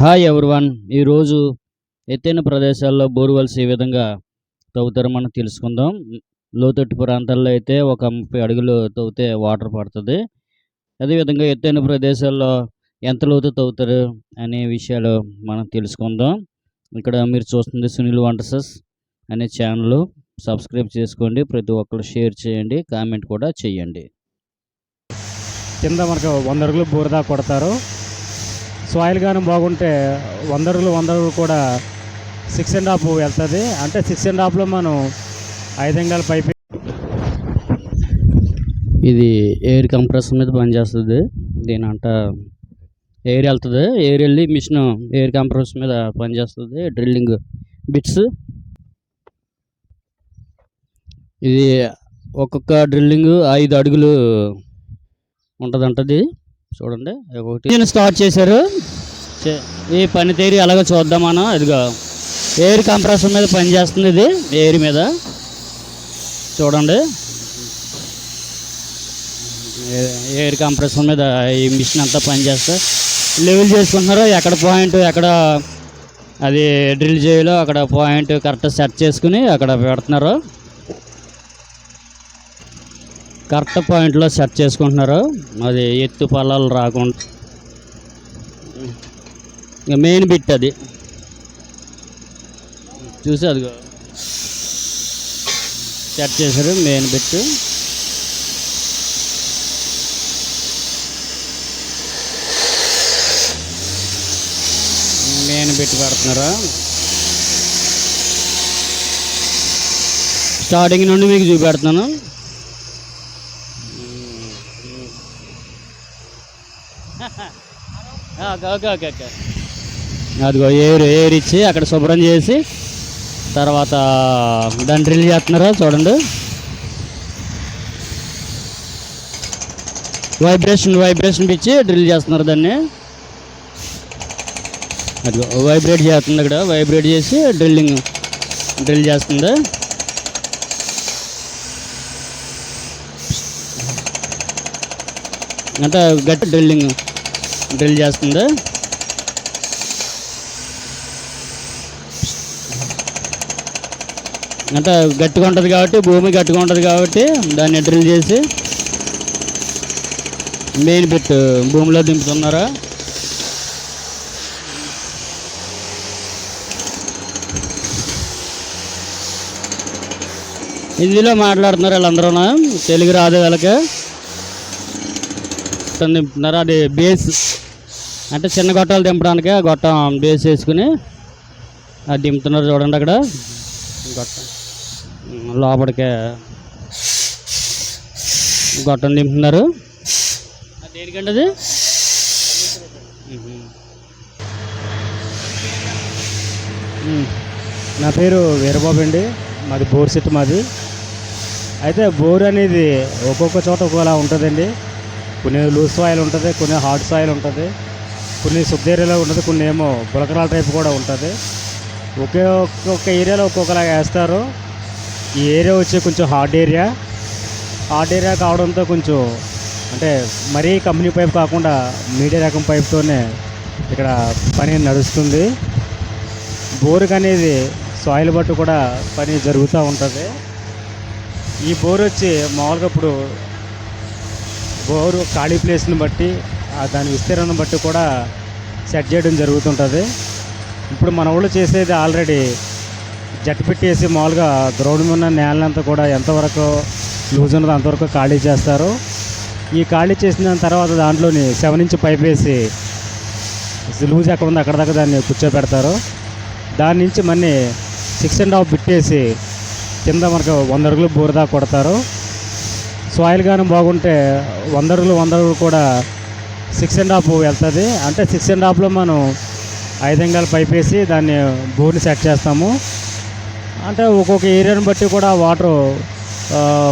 Hi everyone ఈరోజు ఎత్తైన ప్రదేశాల్లో బోర్వెల్స్ ఏ విధంగా తవ్వుతారో మనం తెలుసుకుందాం. లోతట్టు ప్రాంతాల్లో అయితే ఒక ముప్పై అడుగులు తవ్వితే వాటర్ పడుతుంది. అదేవిధంగా ఎత్తైన ప్రదేశాల్లో ఎంత లోతు తవ్వుతారు అనే విషయాలు మనం తెలుసుకుందాం. ఇక్కడ మీరు చూస్తుంది సునీల్ వంటసెస్ అనే ఛానల్. సబ్స్క్రైబ్ చేసుకోండి. ప్రతి ఒక్కరు షేర్ చేయండి. కామెంట్ కూడా చేయండి. కింద మనకు వంద అడుగులు బూరదా కొడతారు. సాయిల్ కానీ బాగుంటే వంద అడుగులు వంద అడుగులు కూడా సిక్స్ అండ్ హాఫ్ వెళ్తుంది. అంటే సిక్స్ అండ్ హాఫ్లో మనం ఐదు అంగాల పైప్ ఇది ఎయిర్ కంప్రెసర్ మీద పనిచేస్తుంది. దీని అంట ఎయిర్ వెళ్తుంది. ఎయిర్ వెళ్ళి మిషన్ ఎయిర్ కంప్రెసర్ మీద పనిచేస్తుంది. Drilling bits. ఇది ఒక్కొక్క డ్రిల్లింగ్ ఐదు అడుగులు ఉంటుందంటది. చూడండి. ఒకటి. స్టార్ట్ చేశారు. ఈ పనితీరు ఎలాగో చూద్దాం మనం ఇదిగో ఎయిర్ కంప్రెసర్ మీద పనిచేస్తుంది ఇది ఎయిర్ మీద. చూడండి. ఎయిర్ కంప్రెసర్ మీద ఈ మిషన్ అంతా పనిచేస్తే లెవెల్ చేసుకుంటున్నారు. ఎక్కడ పాయింట్ ఎక్కడ అది డ్రిల్ చేయాలో అక్కడ పాయింట్ కరెక్ట్ సెట్ చేసుకుని అక్కడ పెడుతున్నారు. కరెక్ట్ పాయింట్లో సెట్ చేసుకుంటున్నారు. అది ఎత్తు పల్లాలు రాకుండా. ఇక మెయిన్ బిట్ అది. చూసి అదిగో. సెట్ చేశారు మెయిన్ బిట్ మెయిన్ బిట్ పెడుతున్నారు స్టార్టింగ్ నుండి మీకు చూపెడుతున్నాను. Okay okay okay okay. అదిగో ఏరు ఏరు ఇచ్చి అక్కడ శుభ్రం చేసి తర్వాత దాన్ని డ్రిల్ చేస్తున్నారా చూడండి. వైబ్రేషన్ వైబ్రేషన్ ఇచ్చి డ్రిల్ చేస్తున్నారు దాన్ని. అదిగో వైబ్రేట్ చేస్తుంది అక్కడ వైబ్రేట్ చేసి డ్రిల్లింగ్ డ్రిల్ చేస్తుంది. అంటే గట్టి డ్రిల్లింగ్ డ్రిల్ చేస్తుంది. అంటే గట్టిగా ఉంటుంది కాబట్టి భూమి గట్టిగా ఉంటుంది కాబట్టి దాన్ని డ్రిల్ చేసి మెయిన్ బిట్ భూమిలో దింపుతున్నారా? హిందీలో మాట్లాడుతున్నారు వీళ్ళందరూ తెలుగు రాదు వీళ్ళకి. దింపుతున్నారు? అది బేస్ అంటే చిన్న గొట్టాలు దింపడానికి గొట్టం బేస్ వేసుకుని అది దింపుతున్నారు చూడండి అక్కడ. గొట్టం. లోపలికే గొట్టం నింపుతున్నారు. అది? దేనికండి అది నా పేరు వీరబాబు అండి. మాది బోర్ సెట్ మాది. అయితే బోర్ అనేది ఒక్కొక్క చోట ఒక్కోలా ఉంటుందండి. కొన్ని లూజ్ సాయిల్ ఉంటుంది కొన్ని హార్డ్ సాయిల్ ఉంటుంది. కొన్ని శుద్ధ ఏరియాలో ఉంటుంది కొన్ని ఏమో బులకరాల టైప్ కూడా ఉంటుంది. ఒకే ఒక్కొక్క ఏరియాలో ఒక్కొక్కలాగా వేస్తారు. ఈ ఏరియా వచ్చి కొంచెం హార్డ్ ఏరియా. హార్డ్ ఏరియా కావడంతో కొంచెం అంటే మరీ కంపెనీ పైప్ కాకుండా మీడియా రకం పైప్తోనే ఇక్కడ పని నడుస్తుంది. బోరుకు అనేది సాయిల్ బట్టి కూడా పని జరుగుతూ ఉంటుంది. ఈ బోర్ వచ్చి మామూలుగా ఇప్పుడు బోరు ఖాళీ ప్లేస్ని బట్టి ఆ దాని విస్తీర్ణం బట్టి కూడా సెట్ చేయడం జరుగుతుంటుంది. ఇప్పుడు మన ఊళ్ళో చేసేది ఆల్రెడీ జట్టు పెట్టేసి మామూలుగా గ్రౌండ్ మీద ఉన్న నేలంతా కూడా ఎంతవరకు లూజ్ ఉన్నదో అంతవరకు ఖాళీ చేస్తారు. ఈ ఖాళీ చేసిన తర్వాత దాంట్లోని సెవెన్ ఇంచ్ పైప్ వేసి లూజ్ ఎక్కడ ఉందో అక్కడ దాకా దాన్ని కూర్చోబెడతారు. దాని నుంచి మళ్ళీ సిక్స్ అండ్ హాఫ్ బిట్టేసి కింద మనకు వంద అడుగులు బూరదా కొడతారు. సాయిల్ కానీ బాగుంటే వంద అడుగులు వంద అడుగులు కూడా సిక్స్ అండ్ హాఫ్ వెళ్తుంది. అంటే సిక్స్ అండ్ హాఫ్లో మనం ఐదు అంగాలు పైప్ వేసి దాన్ని బోర్ని సెట్ చేస్తాము. అంటే ఒక్కొక్క ఏరియాని బట్టి కూడా వాటర్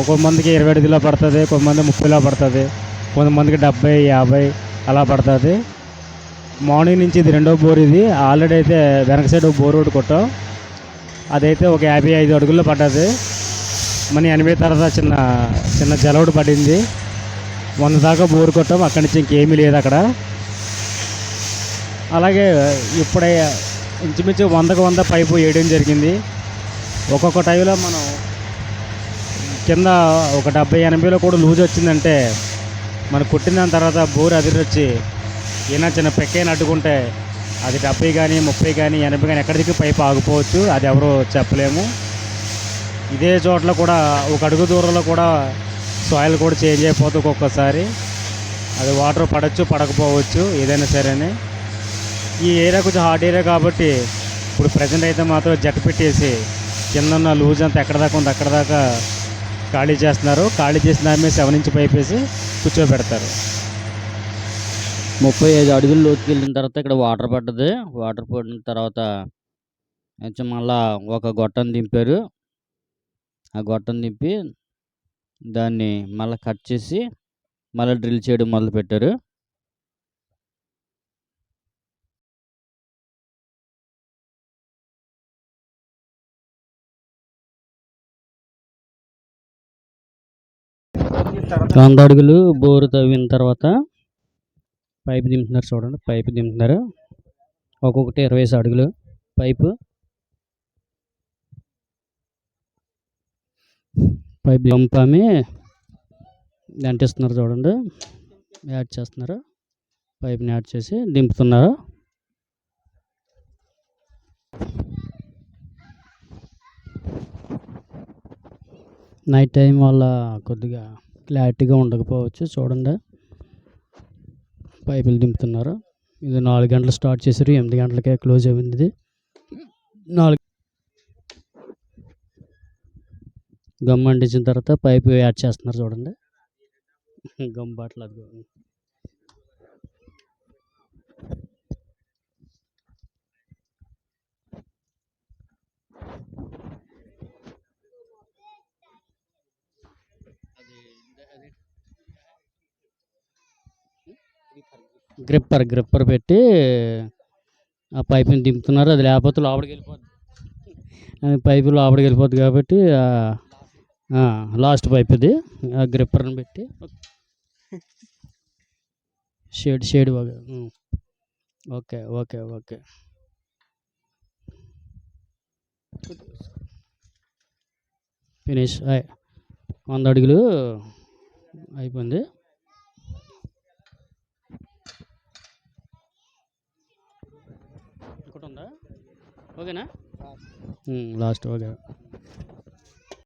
కొంతమందికి ఇరవై ఐదులో పడుతుంది కొంతమంది ముప్పైలో పడుతుంది కొంతమందికి డెబ్బై యాభై అలా పడుతుంది. మార్నింగ్ నుంచి ఇది రెండో బోర్ ఇది. ఆల్రెడీ అయితే వెనక సైడ్ ఒక బోర్ ఒకటి కొట్టాం. అదైతే ఒక యాభై ఐదు అడుగుల్లో పడ్డది. మన ఎనభై తర్వాత చిన్న చిన్న జలవుడు పడింది. వంద దాకా బోర్ కొట్టాం అక్కడి నుంచి ఇంకేమీ లేదు అక్కడ. అలాగే ఇప్పుడే ఇంచుమించు వందకు వంద పైపు వేయడం జరిగింది. ఒక్కొక్క టైంలో మనం కింద ఒక డెబ్బై ఎనభైలో కూడా లూజ్ వచ్చిందంటే మనం కుట్టిన దాని తర్వాత బోర్ అదిరొచ్చి ఏమైనా చిన్న పెక్కైన అడ్డుకుంటే అది డెబ్బై కానీ ముప్పై కానీ ఎనభై కానీ ఎక్కడికి పైపు ఆగిపోవచ్చు అది ఎవరో చెప్పలేము. ఇదే చోట్ల కూడా ఒక అడుగు దూరంలో కూడా సాయిల్ కూడా చేంజ్ అయిపోతుంది ఒక్కొక్కసారి. అది వాటర్ పడవచ్చు పడకపోవచ్చు ఏదైనా సరేనే. ఈ ఏరియా కొంచెం హార్డ్ ఏరియా కాబట్టి ఇప్పుడు ప్రజెంట్ అయితే మాత్రం జట్ పెట్టేసి కింద ఉన్న లూజ్ అంతా ఎక్కడ దాకా ఉంది అక్కడ దాకా ఖాళీ చేస్తున్నారు. ఖాళీ చేసిన దాని మీద సెవెన్ ఇంచ్ పైప్ వేసి కూర్చోబెడతారు. ముప్పై ఐదు అడుగులు లోతుకి వెళ్ళిన తర్వాత ఇక్కడ వాటర్ పడ్డది. వాటర్ పడిన తర్వాత కొంచెం మళ్ళా ఒక గొట్టం దింపారు. ఆ గొట్టం దింపి దాన్ని మళ్ళీ కట్ చేసి మళ్ళీ డ్రిల్ చేయడం మొదలు వంద అడుగులు బోరు తవ్విన తర్వాత పైపు దింపుతున్నారు చూడండి పైపు దింపుతున్నారు. ఒక్కొక్కటి ఇరవై అడుగులు పైపు. పైపు దింపామి అంటిస్తున్నారు చూడండి యాడ్ చేస్తున్నారు. పైప్ని యాడ్ చేసి దింపుతున్నారు. నైట్ టైం వల్ల కొద్దిగా క్లారిటీగా ఉండకపోవచ్చు. చూడండి. పైపులు దింపుతున్నారు. ఇది నాలుగు గంటలు స్టార్ట్ చేశారు. ఎనిమిది గంటలకే క్లోజ్ అయింది ఇది. నాలుగు గమ్ అంటించిన తర్వాత పైపు యాడ్ చేస్తున్నారు. చూడండి. గమ్ బాటిల్ అది గ్రిప్పర్ గ్రిప్పర్ పెట్టి ఆ పైపుని దింపుతున్నారు. అది లేకపోతే లోపలికి వెళ్ళిపోద్ది. అది పైపు లోపలికి వెళ్ళిపోద్ది కాబట్టి లాస్ట్ పైప్ ఇది. ఆ గ్రిప్పర్ని పెట్టి షేడ్ షేడ్ బాగా ఓకే ఓకే ఓకే. ఫినిష్ వంద అడుగులు అయిపోయింది. ఇంకోటి ఉందా? ఓకేనా? లాస్ట్. ఓకే.